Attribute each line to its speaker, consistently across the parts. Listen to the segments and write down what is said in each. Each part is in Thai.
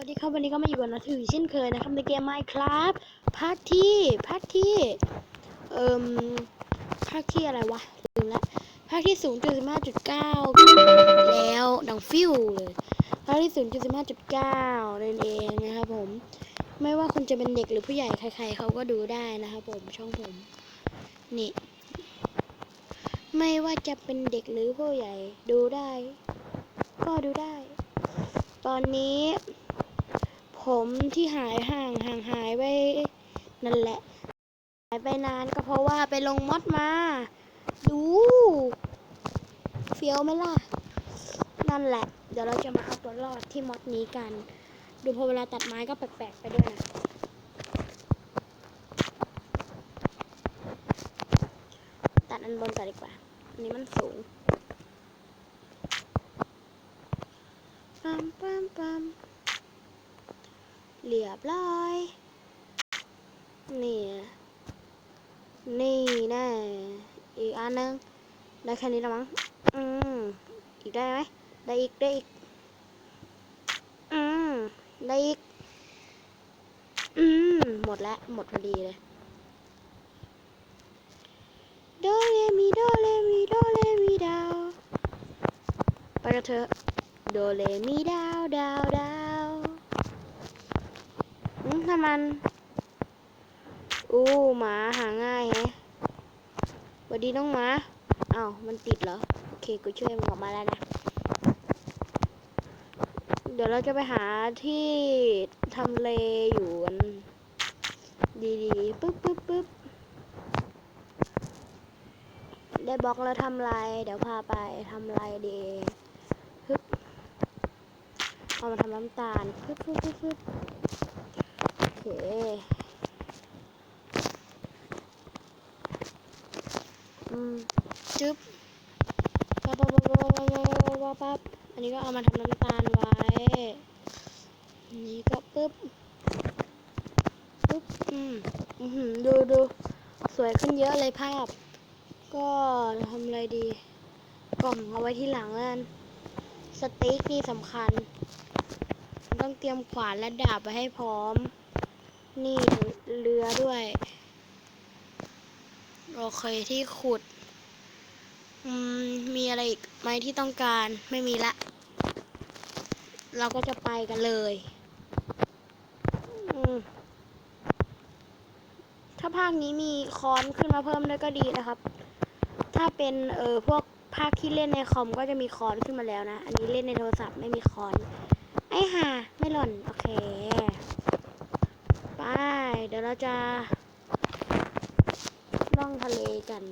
Speaker 1: วัสดีครับวันนี้ก็มาอยู่กับนัทถือเช่นเคยนะครับในเกม Minecraft ภาคที่ภาคที่เอ่มภาคที่อะไรวะลืมละภาคที่0.15.9แล้วดังฟิวเลยภาคที่0.15.9นั่นเองนะครับผมไม่ว่าคนจะเป็นเด็กหรือผู้ใหญ่ใคร ๆเขาก็ดูได้นะครับผมช่องผมนี่ไม่ว่าจะเป็นเด็กหรือผู้ใหญ่ดูได้ ก็ดูได้ ตอนนี้ ผมที่หายห่างห่างหายไปนั่นแหละ หายไปนานก็เพราะว่าไปลงมอดมา ดูเฟี้ยวไหมล่ะ นั่นแหละ เดี๋ยวเราจะมาเอาตัวรอดที่มอดนี้กัน ดูพอเวลาตัดไม้ก็แปลกๆไปด้วยนะตัดอันบนก่อนดีกว่า อันนี้มันสูงปั๊มปั๊มปั๊ม เรียบร้อย นี่ นี่แน่อีกอันนึง ได้แค่นี้แล้วมั้ง อืม อีกได้ไหม ได้อีก ได้อีก อืม ได้อีก อืม หมดแล้ว หมดพอดีเลย โดเรมีโดเรมีโดเรมีดาว ไปกันเถอะ โดเรมีดาวดาวดาว ถ้ามัน อู้หมาหาง่ายแฮะสวัสดีน้องหมาอ้าวมันติดเหรอ โอเค กูช่วยมันออกมาแล้วนะ เดี๋ยวเราจะไปหาที่ทำเลอยู่กัน ดีๆ ปึ๊บปึ๊บปึ๊บได้บล็อกแล้วทำไรเดี๋ยวพาไปทำไรดีฮึบเอามาทำน้ำตาล ปึ๊บปึ๊บปึ๊บปึ๊บ จึ๊บปั๊บปั๊บปั๊บปั๊บปั๊บปั๊บอันนี้ก็เอามาทำน้ำตาลไว้ อันนี้ก็ปึ๊บ ปึ๊บ อืมอือหือดูดูสวยขึ้นเยอะเลยภาพ ก็ทำอะไรดี กล่องเอาไว้ที่หลังนั่นสติ๊กนี่สำคัญ ต้องเตรียมขวานและดาบไปให้พร้อม นี่เรือด้วย โอเคที่ขุดมมีอะไรอีกไหมที่ต้องการไม่มีละ เราก็จะไปกันเลยถ้าภาคนี้มีคอนขึ้นมาเพิ่มด้วยก็ดีนะครับ ถ้าเป็นเออพวกภาคที่เล่นในคอมก็จะมีคอนขึ้นมาแล้วนะ อันนี้เล่นในโทรศัพท์ไม่มีคอน ไอ้ห่าไม่หล่น โอเค เดี๋ยวเราจะล่องทะเลกัน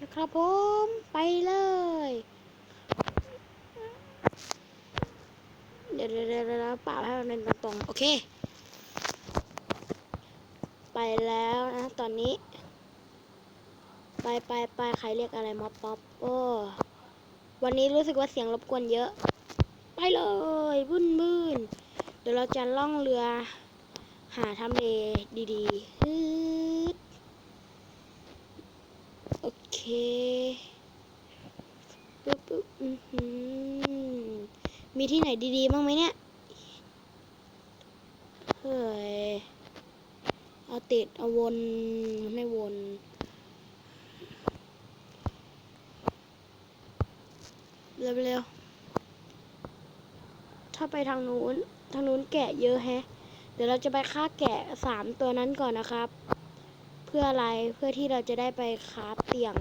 Speaker 1: นะครับผมไปเลย เดี๋ยวเดี๋ยวเดี๋ยวเดี๋ยวป่าให้มันเป็นตรงๆ โอเค ไปแล้วนะตอนนี้ ไปไปไปใครเรียกอะไรมอป๊อปโอ้วันนี้รู้สึกว่าเสียงรบกวนเยอะ ไปเลยบุ้นบุ้นเดี๋ยวเราจะล่องเรือ หาทำเลดีๆฮึดโอเคปึ๊บปึ๊บอือหือมีที่ไหนดีๆบ้างไหมเนี่ย เฮ้ย เอาติด เอาวน ไม่วนเร็วๆถ้าไปทางนู้น ทางนู้นแกะเยอะแฮะ เดี๋ยวเราจะไปฆ่าแกะสามตัวนั้นก่อนนะครับ เพื่ออะไรเพื่อที่เราจะได้ไปคาฟเตียง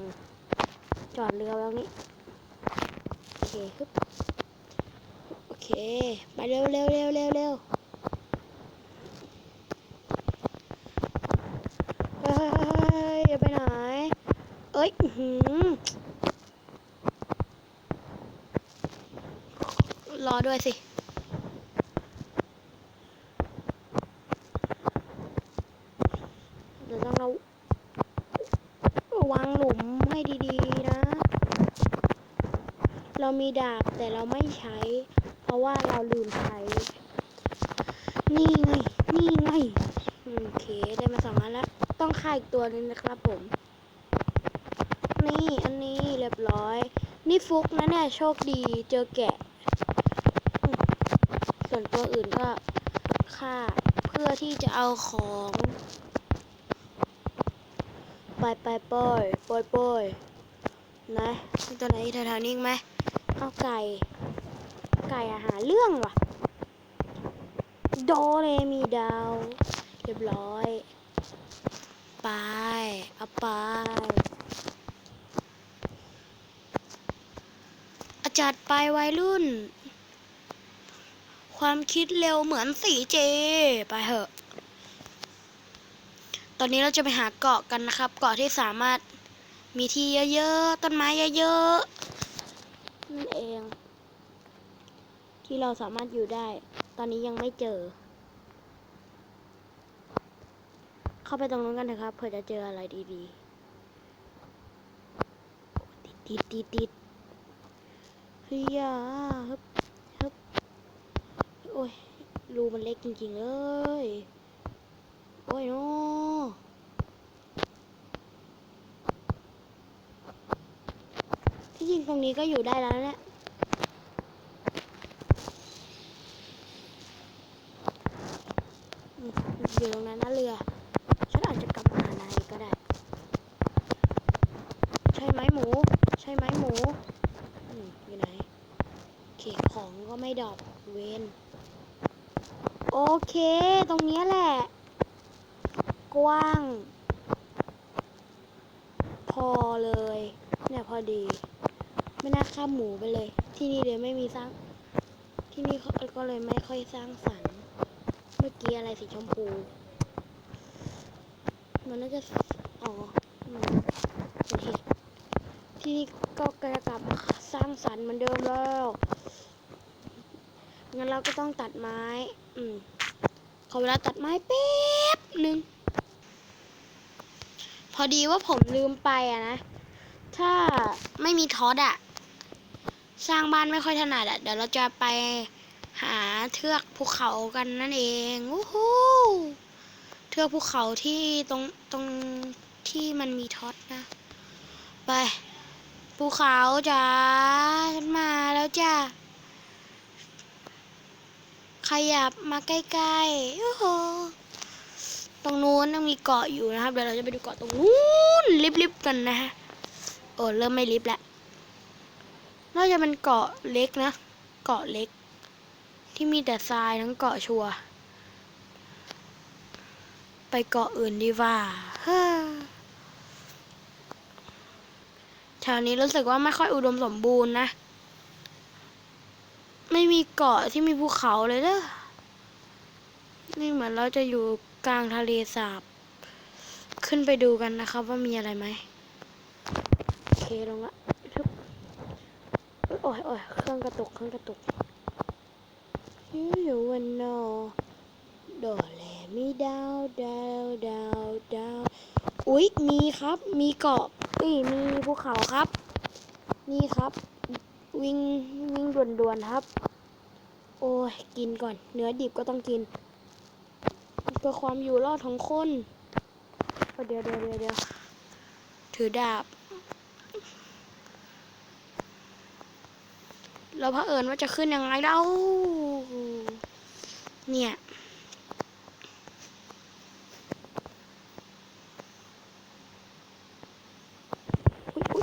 Speaker 1: จอดเรือไว้ตรงนี้โอเคฮึบโอเค ไปเร็วเร็วเร็วเร็วเร็วเฮ้ยอย่าไปไหน เอ้ยหือรอด้วยสิ เดี๋ยวต้องเราวางหลุมให้ดีๆนะ เรา มีดาบแต่เราไม่ใช้ เพราะว่าเราลืมใช้ นี่ไง นี่ไง โอเคได้มาสองอันแล้ว ต้องฆ่าอีกตัวนึงนะครับผม นี่อันนี้เรียบร้อย นี่ฟุกนะเนี่ยโชคดีเจอแกะ ส่วนตัวอื่นก็ฆ่าเพื่อที่จะเอาของไปไปปล่อยปล่อยปล่อยนะตัวไหนแถวๆนี้ไหม เอาไก่ ไก่อาหารเรื่องว่ะ โดเรมีดาว เรียบร้อย ไป เอาไป อาจัดไปวัยรุ่น ความคิดเร็วเหมือนสีเจ ไปเถอะ ตอนนี้เราจะไปหาเกาะกันนะครับ เกาะที่สามารถมีที่เยอะๆ ต้นไม้เยอะๆ นั่นเอง ที่เราสามารถอยู่ได้ ตอนนี้ยังไม่เจอ เข้าไปตรงนู้นกันเถอะครับเผื่อจะเจออะไรดีๆ ติดติดติดติดเฮียฮึบฮึบโอ้ยรูมันเล็กจริงๆเลย โอ้ยโนที่ ริงตรงนี้ก็อยู่ได้แล้วเนี่ยอือยู่ตรงนั้นนะเรือ ฉันอาจจะกลับมาหานายก็ได้ ใช่ไหมหมู ใช่ไหมหมูอยู่ไหนโอเคของก็ไม่ดรอปเวนโอเค ตรงนี้แหละ กว้าง พอเลย เนี่ยพอดี ไม่น่าข้ามหมูไปเลย ที่นี่เลยไม่มีสร้าง ที่นี่ก็เลยไม่ค่อยสร้างสรรค์ เมื่อกี้อะไรสีชมพู มันน่าจะ อ๋อเป็นเห็ดที่นี่ก็จะกลับสร้างสรรค์เหมือนเดิมแล้ว งั้นเราก็ต้องตัดไม้ อืมขอเวลาตัดไม้แป๊บหนึ่งพอดีว่าผมลืมไปอะนะ ถ้าไม่มีทอตอะ สร้างบ้านไม่ค่อยถนัดอะเดี๋ยวเราจะไปหาเทือกภูเขากันนั่นเองวู้ฮู้เทือกภูเขาที่ตรงตรงที่มันมีท็อตนะ ไปภูเขาจ้ามาแล้วจ้าขยับมาใกล้ๆโอ้โหตรงนู้นยังมีเกาะอยู่นะครับ เดี๋ยวเราจะไปดูเกาะตรงนู้นลิบๆกันนะฮะโอ้เริ่มไม่ลิบแล้ว น่าจะเป็นเกาะเล็กนะ เกาะเล็ก ที่มีแต่ทรายทั้งเกาะชัว ไปเกาะอื่นดีกว่าแถวนี้รู้สึกว่าไม่ค่อยอุดมสมบูรณ์นะ ไม่มีเกาะที่มีภูเขาเลยเด้อ นี่เหมือนเราจะอยู่กลางทะเลสาบ ขึ้นไปดูกันนะครับว่ามีอะไรไหมโอเคลงละ อ้ยโอ้ยเครื่องกระตุกเครื่องกระตุกยูยูวันโนโดแลมีดาวดาวดาวดาวอุ๊ยมีครับ มีเกาะอุ้ยมีภูเขาครับ นี่ครับ วิ่งวิ่งด่วนๆครับ โอ้ยกินก่อน เนื้อดิบก็ต้องกินเพื่อความอยู่รอดของคนเดี๋ยวเดี๋ยวเดี๋ยวเดี๋ยวถือดาบ เราเผอิญว่าจะขึ้นยังไงเล่าเนี่ย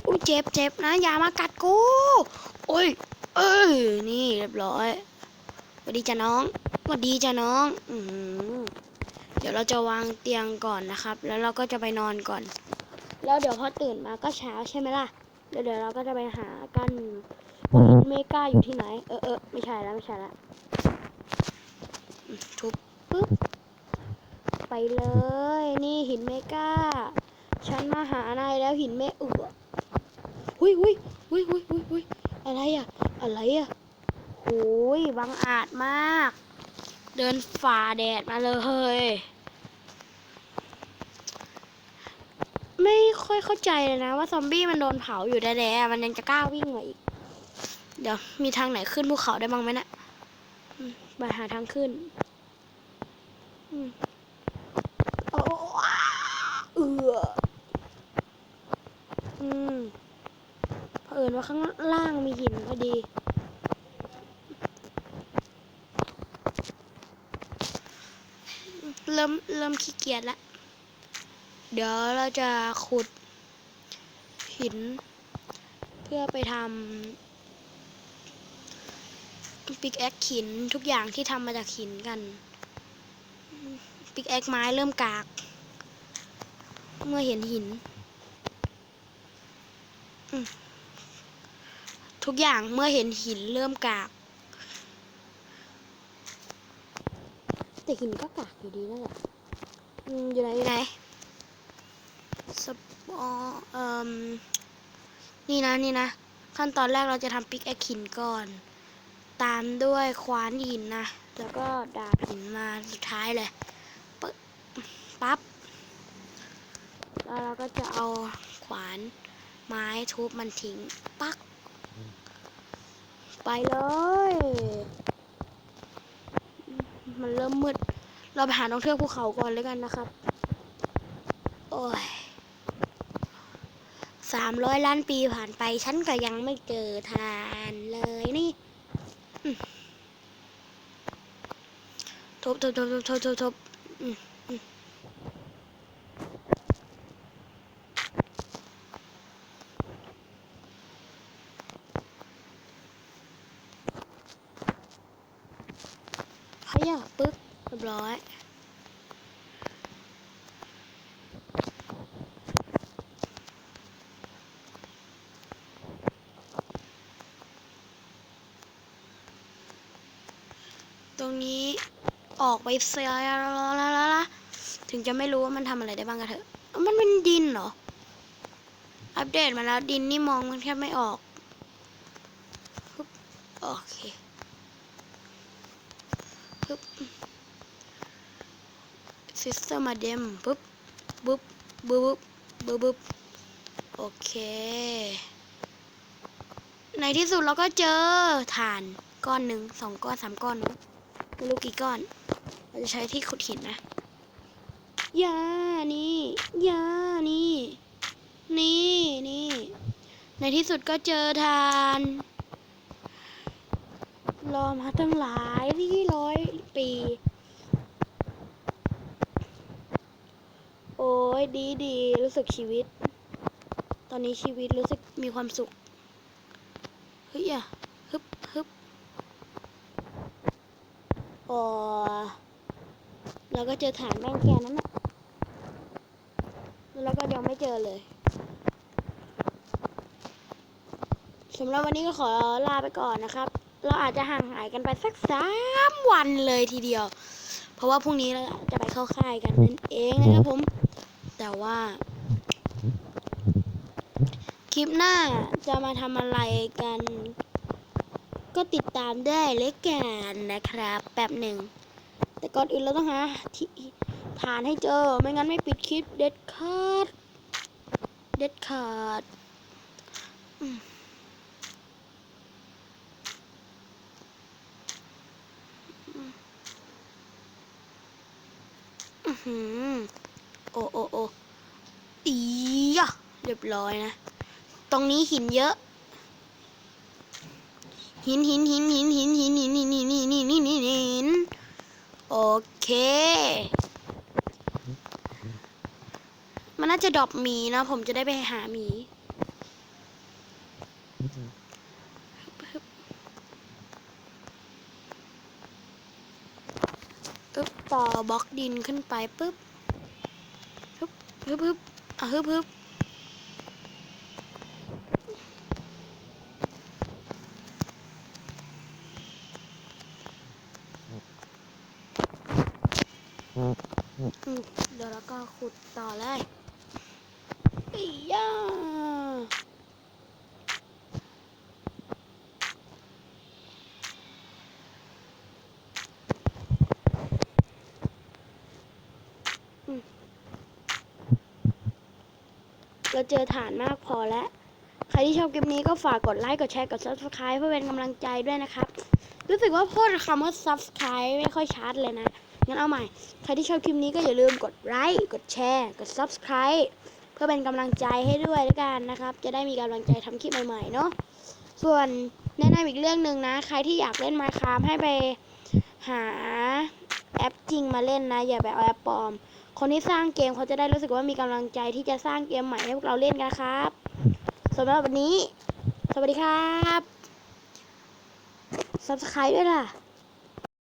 Speaker 1: อุ๊ยเจ็บเจ็บนะ อย่ามากัดกู โอ้ย เอ้ย นี่เรียบร้อยสวัสดีจ้ะน้องสวัสดีจ้ะน้องอืเดี๋ยวเราจะวางเตียงก่อนนะครับ แล้วเราก็จะไปนอนก่อน แล้วเดี๋ยวพอตื่นมาก็เช้าใช่ไหมล่ะ เดี๋ยวเดี๋ยวเราก็จะไปหากัน เมกาอยู่ที่ไหน เออเออไม่ใช่แล้วไม่ใช่แล้วทุบปึ๊บไปเลย นี่หินเมกาฉันมาหานายแล้วหินเมเอือหุยหุยหุยหุยหุยหุยอะไรอะอะไรอะโอ้ยบังอาจมาก เดินฝ่าแดดมาเลยไม่ค่อยเข้าใจเลยนะว่าซอมบี้มันโดนเผาอยู่แท้ๆมันยังจะกล้าวิ่งมาอีก เดี๋ยวมีทางไหนขึ้นภูเขาได้บ้างไหมนะมไปหาทางขึ้นอืมโอ้อ้าเอืออืมเผอิญว่าข้างล่างมีหินพอดีเริ่มเริ่มขี้เกียจละ เดี๋ยวเราจะขุดหิน เพื่อไปทำ ปิกแอคหินทุกอย่างที่ทำมาจากหินกันปิกแอคไม้เริ่มกาก เมื่อเห็นหิน ทุกอย่างเมื่อเห็นหินเริ่มกาก แต่หินก็กากอยู่ดีนั่นแหละอยู่ไหนอยู่ไหนสปอเอ่มนี่นะนี่นะ ขั้นตอนแรกเราจะทำปิกแอคหินก่อน ตามด้วยควานหินนะ แล้วก็ดาบหินมาสุดท้ายเลยปึ๊บปั๊บ แล้วเราก็จะเอาขวานไม้ทุบมันทิ้ง ปัก ไปเลย มันเริ่มมืด เราไปหาน้องเทือกภูเขาก่อนเลยกันนะครับ โอ้ยสามร้อยล้านปีผ่านไป ฉันก็ยังไม่เจอทานเลยนี่อืม ทบทบทบทบทบทบทบขยะปึ๊บเรียบร้อย ตรงนี้ ออกไปเสียแล้วถึงจะไม่รู้ว่ามันทำอะไรได้บ้างก็เถอะมันเป็นดินเหรอ อัปเดตมาแล้วดินนี่มองมันแทบไม่ออกปึ๊บโอเคปึ๊บซิสเตอร์มาเดมปึ๊บปึ๊บปึ๊บปึ๊บปึ๊บโอเค ในที่สุดเราก็เจอฐานก้อนหนึ่งสองก้อนสามก้อนเนอะไม่รู้กี่ก้อน เราจะใช้ที่ขุดหินนะยานี่ยานี่ นี่นี่ ในที่สุดก็เจอทาน รอมาตั้งหลายที่ร้อยปี โอ้ยดีดีรู้สึกชีวิต ตอนนี้ชีวิตรู้สึกมีความสุข เฮ้ยอะฮึบฮึบอ๋อ แล้วก็เจอฐานแม่งแค่นั้นแหละแล้วก็ยังไม่เจอเลยสำหรับวันนี้ก็ขอลาไปก่อนนะครับ เราอาจจะห่างหายกันไปสักสามวันเลยทีเดียว เพราะว่าพรุ่งนี้เราจะไปเข้าค่ายกันนั่นเองนะครับผม แต่ว่า คลิปหน้าจะมาทำอะไรกัน ก็ติดตามได้เลยกันนะครับ แป๊บหนึ่ง แต่ก่อนอื่นเราต้องหาที่ฐานให้เจอ ไม่งั้นไม่ปิดคลิปเด็ดขาด เด็ดขาดอืมอื้อหือโอโอโออียะเรียบร้อยนะ ตรงนี้หินเยอะ หินหินหินหินหินหินหินหินหินหินหินหินหินหิน โอเค มันน่าจะดรอปหมีนะ ผมจะได้ไปหาหมี ปึ๊บต่อบล็อกดินขึ้นไปปึ๊บฮึบฮึบฮึบอะฮึบฮึบ เดี๋ยวเราก็ขุดต่อเลยอีย่าเราเจอฐานมากพอแล้ว ใครที่ชอบคลิปนี้ก็ฝากกดไลค์ กดแชร์ กด subscribe เพื่อเป็นกำลังใจด้วยนะครับ รู้สึกว่าพูดคำว่า subscribe ไม่ค่อยชัดเลยนะ งั้นเอาใหม่ ใครที่ชอบคลิปนี้ก็อย่าลืมกดไลค์ กดแชร์ กด subscribe เพื่อเป็นกำลังใจให้ด้วยด้วยกันนะครับ จะได้มีกำลังใจทำคลิปใหม่ๆเนาะ ส่วนแนะนำอีกเรื่องหนึ่งนะ ใครที่อยากเล่น Minecraft ให้ไปหาแอปจริงมาเล่นนะ อย่าไปเอาแอปปลอม คนที่สร้างเกมเขาจะได้รู้สึกว่ามีกำลังใจที่จะสร้างเกมใหม่ให้พวกเราเล่นกันครับสำหรับวันนี้ สวัสดีครับ ซับสไครต์ด้วยล่ะ